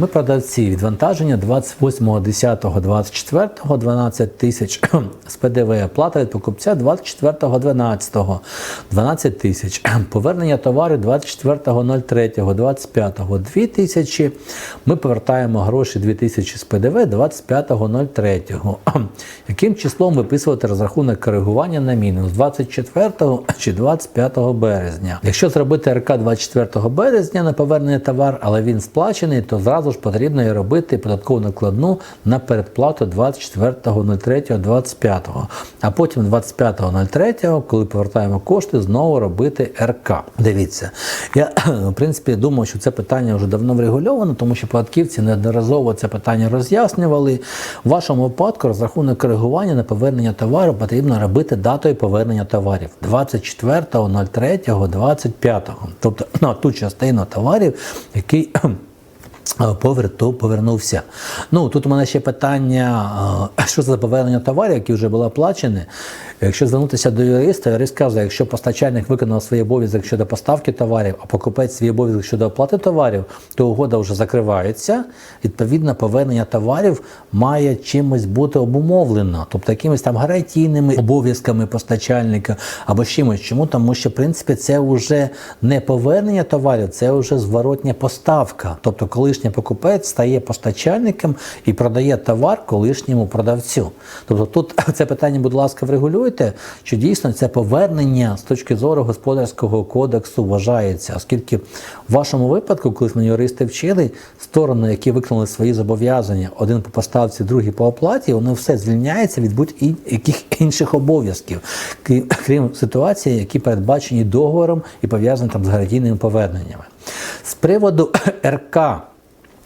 Ми продавці відвантаження 28.10.24, 12 тисяч з ПДВ, оплата від покупця 24.12, 12 тисяч, повернення товарів 24.03, 25, 2 тисячі, ми повертаємо гроші 2 тисячі з ПДВ 25.03. Яким числом виписувати розрахунок коригування на мінус? 24 чи 25 березня? Якщо зробити РК 24 березня на повернення товар, але він сплачений, то зразу ж потрібно і робити податкову накладну на передплату 24.03.25. А потім 25.03, коли повертаємо кошти, знову робити РК. Дивіться, я в принципі думаю, що це питання вже давно врегульовано, тому що податківці неодноразово це питання роз'яснювали. В вашому випадку розрахунок коригування на повернення товару потрібно робити датою повернення товарів 24.03.25. Тобто на ту частину товарів, який Поверту, повернувся. Ну тут у мене ще питання, що за повернення товарів, які вже були оплачені. Якщо звернутися до юриста, юрист каже, якщо постачальник виконав свій обов'язок щодо поставки товарів, а покупець свій обов'язок щодо оплати товарів, то угода вже закривається. Відповідно, повернення товарів має чимось бути обумовлено, тобто якимись там гарантійними обов'язками постачальника або чимось. Чому? Тому що в принципі це вже не повернення товарів, це вже зворотня поставка. Тобто, колишній покупець стає постачальником і продає товар колишньому продавцю. Тобто тут це питання, будь ласка, врегулюйте, що дійсно це повернення з точки зору господарського кодексу вважається, оскільки в вашому випадку, коли мене юристи вчили, сторони, які виконали свої зобов'язання, один по поставці, другий по оплаті, воно все звільняється від будь-яких інших обов'язків, крім ситуації, які передбачені договором і пов'язані там з гарантійними поверненнями. З приводу РК.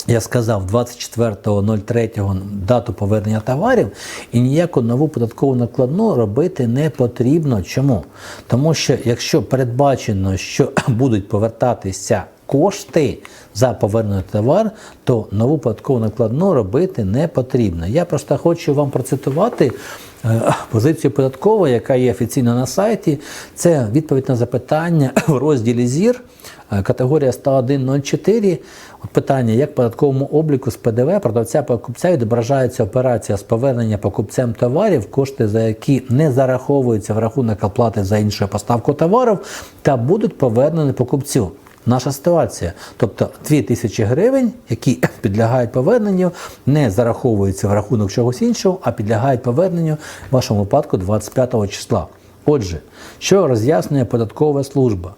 Я сказав 24.03 дату повернення товарів і ніяку нову податкову накладну робити не потрібно. Чому? Тому що якщо передбачено, що будуть повертатися кошти за повернений товар, то нову податкову накладну робити не потрібно. Я просто хочу вам процитувати е, позицію податкової, яка є офіційно на сайті. Це відповідь на запитання в розділі ЗІР, категорія 101.04. От Питання, як податковому обліку з ПДВ продавця покупця відображається операція з повернення покупцем товарів, кошти за які не зараховуються в рахунок оплати за іншу поставку товарів, та будуть повернені покупцю. Наша ситуація, тобто 2 тисячі гривень, які підлягають поверненню, не зараховуються в рахунок чогось іншого, а підлягають поверненню в вашому випадку 25 числа. Отже, що роз'яснює податкова служба?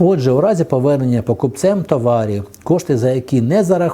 Отже, у разі повернення покупцем товарів, кошти за які не зараховуються,